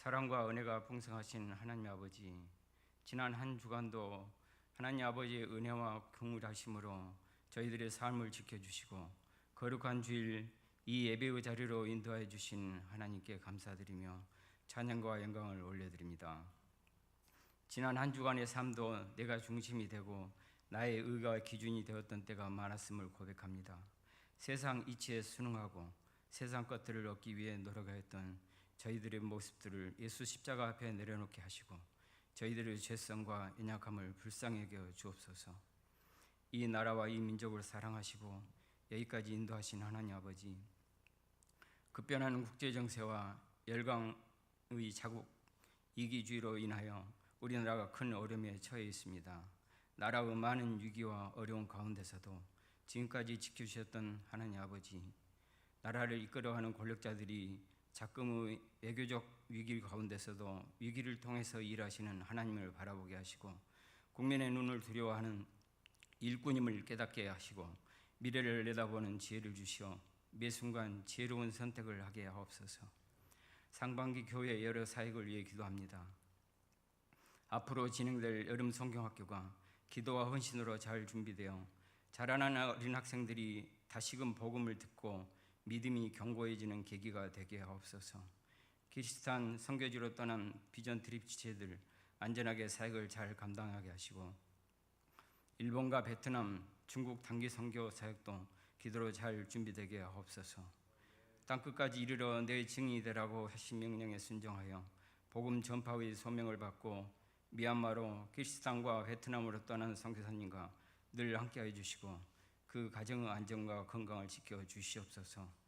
사랑과 은혜가 풍성하신 하나님 아버지, 지난 한 주간도 하나님 아버지의 은혜와 긍휼하심으로 저희들의 삶을 지켜주시고 거룩한 주일 이 예배의 자리로 인도하여 주신 하나님께 감사드리며 찬양과 영광을 올려드립니다. 지난 한 주간의 삶도 내가 중심이 되고 나의 의가 기준이 되었던 때가 많았음을 고백합니다. 세상 이치에 순응하고 세상 것들을 얻기 위해 노력하였던 저희들의 모습들을 예수 십자가 앞에 내려놓게 하시고 저희들의 죄성과 연약함을 불쌍히 여겨 주옵소서. 이 나라와 이 민족을 사랑하시고 여기까지 인도하신 하나님 아버지 급변하는 국제 정세와 열강의 자국 이기주의로 인하여 우리나라가 큰 어려움에 처해 있습니다. 나라의 많은 위기와 어려운 가운데서도 지금까지 지켜주셨던 하나님 아버지 나라를 이끌어가는 권력자들이 작금의 외교적 위기 가운데서도 위기를 통해서 일하시는 하나님을 바라보게 하시고 국민의 눈을 두려워하는 일꾼임을 깨닫게 하시고 미래를 내다보는 지혜를 주시어 매 순간 지혜로운 선택을 하게 하옵소서. 상반기 교회 여러 사역을 위해 기도합니다. 앞으로 진행될 여름 성경학교가 기도와 헌신으로 잘 준비되어 자라난 어린 학생들이 다시금 복음을 듣고 믿음이 견고해지는 계기가 되게 하옵소서. 키리스탄 선교지로 떠난 비전 트립 지체들 안전하게 사역을 잘 감당하게 하시고 일본과 베트남, 중국 단기 선교 사역도 기도로 잘 준비되게 하옵소서. 땅 끝까지 이르러 내 증인이 되라고 하신 명령에 순종하여 복음 전파의 소명을 받고 미얀마로 키리스탄과 베트남으로 떠난 선교사님과 늘 함께해 주시고 그 가정의 안정과 건강을 지켜 주시옵소서.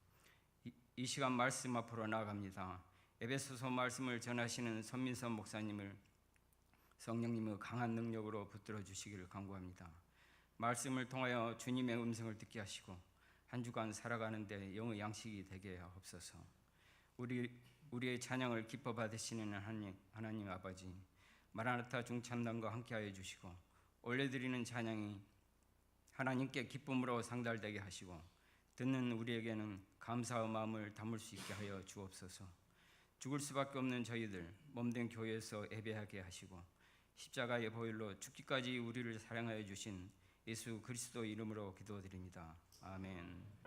이, 이 시간 말씀 앞으로 나아갑니다. 에베소서 말씀을 전하시는 선민선 목사님을 성령님의 강한 능력으로 붙들어 주시기를 간구합니다. 말씀을 통하여 주님의 음성을 듣게 하시고 한 주간 살아가는데 영의 양식이 되게 하옵소서. 우리 우리의 찬양을 기뻐 받으시는 하나님, 하나님 아버지 마라나타 중참단과 함께하여 주시고 올려드리는 찬양이 하나님께 기쁨으로 상달되게 하시고 듣는 우리에게는 감사의 마음을 담을 수 있게 하여 주옵소서. 죽을 수밖에 없는 저희들 몸된 교회에서 예배하게 하시고 십자가의 보혈로 죽기까지 우리를 사랑하여 주신 예수 그리스도 이름으로 기도드립니다. 아멘.